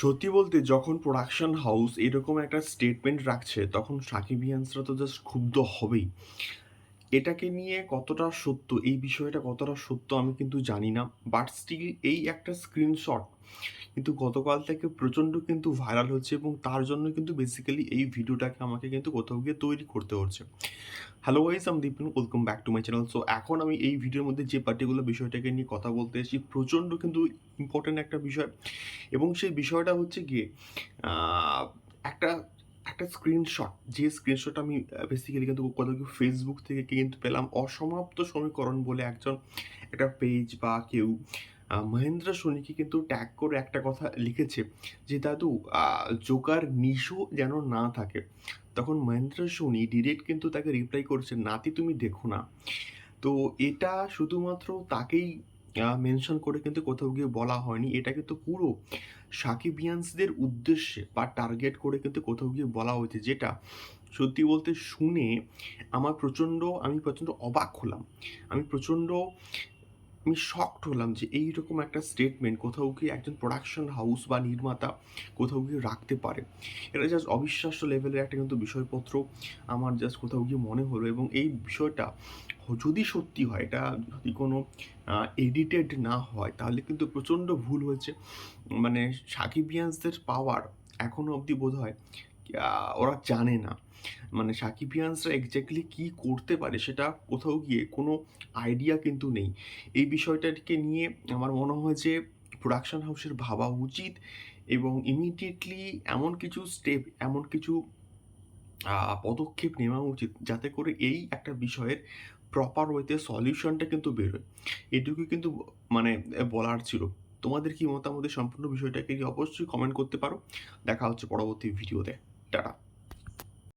সত্যি বলতে যখন প্রোডাকশন হাউস এরকম একটা স্টেটমেন্ট রাখছে, তখন সাকিবিয়ানসরা তো জাস্ট ক্ষুব্ধ হবেই। এটাকে নিয়ে কতটা সত্য, এই বিষয়টা কতটা সত্য আমি কিন্তু জানি না বাট স্টিল এই একটা স্ক্রিনশট কিন্তু গতকাল থেকে প্রচণ্ড কিন্তু ভাইরাল হচ্ছে এবং তার জন্য কিন্তু বেসিক্যালি এই ভিডিওটাকে আমাকে কিন্তু কোথাও গিয়ে তৈরি করতে হচ্ছে। হ্যালো ওয়াইজ আমি Dipin welcome back to my channel so এখন আমি এই ভিডিওর মধ্যে যে পার্টিকুলার বিষয়টাকে নিয়ে কথা বলতে এসেছি, প্রচণ্ড কিন্তু ইম্পর্ট্যান্ট একটা বিষয় এবং সেই বিষয়টা হচ্ছে গিয়ে একটা একটা স্ক্রিনশট যে স্ক্রিনশট আমি বেসিক্যালি কিন্তু কোথাও কি ফেসবুক থেকে কিন্তু পেলাম অসমাপ্ত সমীকরণ বলে একজন, একটা পেজ বা কেউ মহেন্দ্র সোনিকে কিন্তু ট্যাগ করে একটা কথা লিখেছে যে, দাদু জোকার নিশো যেন না থাকে। তখন মহেন্দ্র সোনি ডিরেক্ট কিন্তু তাকে রিপ্লাই করছে, নাতি, তুমি দেখো না। তো এটা শুধুমাত্র তাকেই মেনশন করে কিন্তু কোথাও গিয়ে বলা হয়নি। এটা কিন্তু পুরো সাকিবিয়ান্সদের উদ্দেশ্যে বা টার্গেট করে কিন্তু কোথাও গিয়ে বলা হয়েছে। যেটা সত্যি বলতে শুনে আমার প্রচণ্ড, আমি প্রচণ্ড অবাক হলাম। আমি প্রচণ্ড আমি শকড হলাম যে এইরকম একটা স্টেটমেন্ট কোথাও গিয়ে একজন প্রোডাকশন হাউস বা নির্মাতা কোথাও গিয়ে রাখতে পারে। এটা জাস্ট অবিশ্বাস্য লেভেলের একটা কিন্তু বিষয়পত্র আমার জাস্ট কোথাও গিয়ে মনে হলো এবং এই বিষয়টা যদি সত্যি হয়, এটা যদি কোনো এডিটেড না হয়, তাহলে কিন্তু প্রচণ্ড ভুল হয়েছে। মানে সাকিবিয়ান্সদের পাওয়ার এখনও অবধি বোধ হয় ওরা জানে না। মানে সাকিবিয়ান্সরা এক্স্যাক্টলি কী করতে পারে সেটা কোথাও গিয়ে কোনো আইডিয়া কিন্তু নেই। এই বিষয়টাকে নিয়ে আমার মনে হয় যে প্রোডাকশন হাউসের ভাবা উচিত এবং ইমিডিয়েটলি এমন কিছু স্টেপ এমন কিছু পদক্ষেপ নেওয়া উচিত যাতে করে এই একটা বিষয়ের প্রপার ওয়েতে সলিউশনটা কিন্তু বেরোয়। এটুকু কিন্তু মানে বলার ছিল। তোমাদের কি মতামত সম্পূর্ণ বিষয়টাকে অবশ্যই কমেন্ট করতে পারো। দেখা হচ্ছে পরবর্তী ভিডিওতে টাটা